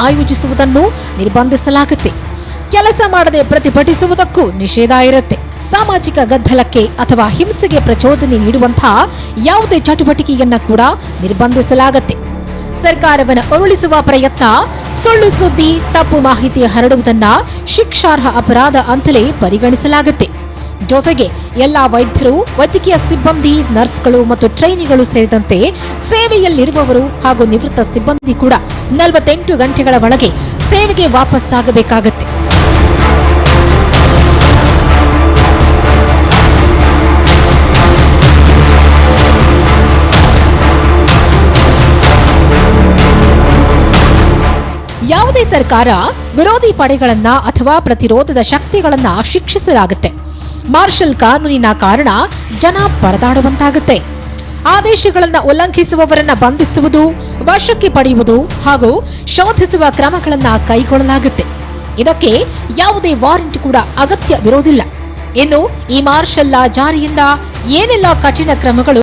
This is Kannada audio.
ಆಯೋಜಿಸುವುದನ್ನು ನಿರ್ಬಂಧಿಸಲಾಗುತ್ತೆ. ಕೆಲಸ ಮಾಡದೆ ಪ್ರತಿಭಟಿಸುವುದಕ್ಕೂ ನಿಷೇಧ ಇರುತ್ತೆ. ಸಾಮಾಜಿಕ ಗದ್ದಲಕ್ಕೆ ಅಥವಾ ಹಿಂಸೆಗೆ ಪ್ರಚೋದನೆ ನೀಡುವಂತಹ ಯಾವುದೇ ಚಟುವಟಿಕೆಯನ್ನ ಕೂಡ ನಿರ್ಬಂಧಿಸಲಾಗತ್ತೆ. ಸರ್ಕಾರವನ್ನು ಉರುಳಿಸುವ ಪ್ರಯತ್ನ, ಸುಳ್ಳು ಸುದ್ದಿ, ತಪ್ಪು ಮಾಹಿತಿ ಹರಡುವುದನ್ನ ಶಿಕ್ಷಾರ್ಹ ಅಪರಾಧ ಅಂತಲೇ ಪರಿಗಣಿಸಲಾಗುತ್ತೆ. ಜೊತೆಗೆ ಎಲ್ಲಾ ವೈದ್ಯರು, ವೈದ್ಯಕೀಯ ಸಿಬ್ಬಂದಿ, ನರ್ಸ್ಗಳು ಮತ್ತು ಟ್ರೈನಿಗಳು ಸೇರಿದಂತೆ ಸೇವೆಯಲ್ಲಿರುವವರು ಹಾಗೂ ನಿವೃತ್ತ ಸಿಬ್ಬಂದಿ ಕೂಡ ನಲವತ್ತೆಂಟು ಗಂಟೆಗಳ ಒಳಗೆ ಸೇವೆಗೆ ವಾಪಸ್ಸಾಗಬೇಕಾಗತ್ತೆ ಯಾವುದೇ ಸರ್ಕಾರ ವಿರೋಧಿ ಪಡೆಗಳನ್ನ ಅಥವಾ ಪ್ರತಿರೋಧದ ಶಕ್ತಿಗಳನ್ನ ಶಿಕ್ಷಿಸಲಾಗುತ್ತೆ. ಮಾರ್ಷಲ್ ಕಾನೂನಿನ ಕಾರಣ ಜನ ಪರದಾಡುವಂತಾಗುತ್ತೆ. ಆದೇಶಗಳನ್ನ ಉಲ್ಲಂಘಿಸುವವರನ್ನ ಬಂಧಿಸುವುದು, ವಶಕ್ಕೆ ಪಡೆಯುವುದು ಹಾಗೂ ಶೋಧಿಸುವ ಕ್ರಮಗಳನ್ನ ಕೈಗೊಳ್ಳಲಾಗುತ್ತೆ. ಇದಕ್ಕೆ ಯಾವುದೇ ವಾರೆಂಟ್ ಕೂಡ ಅಗತ್ಯವಿರೋದಿಲ್ಲ. ಇನ್ನು ಈ ಮಾರ್ಷಲ್ ಲಾ ಜಾರಿಯಿಂದ ಏನೆಲ್ಲ ಕಠಿಣ ಕ್ರಮಗಳು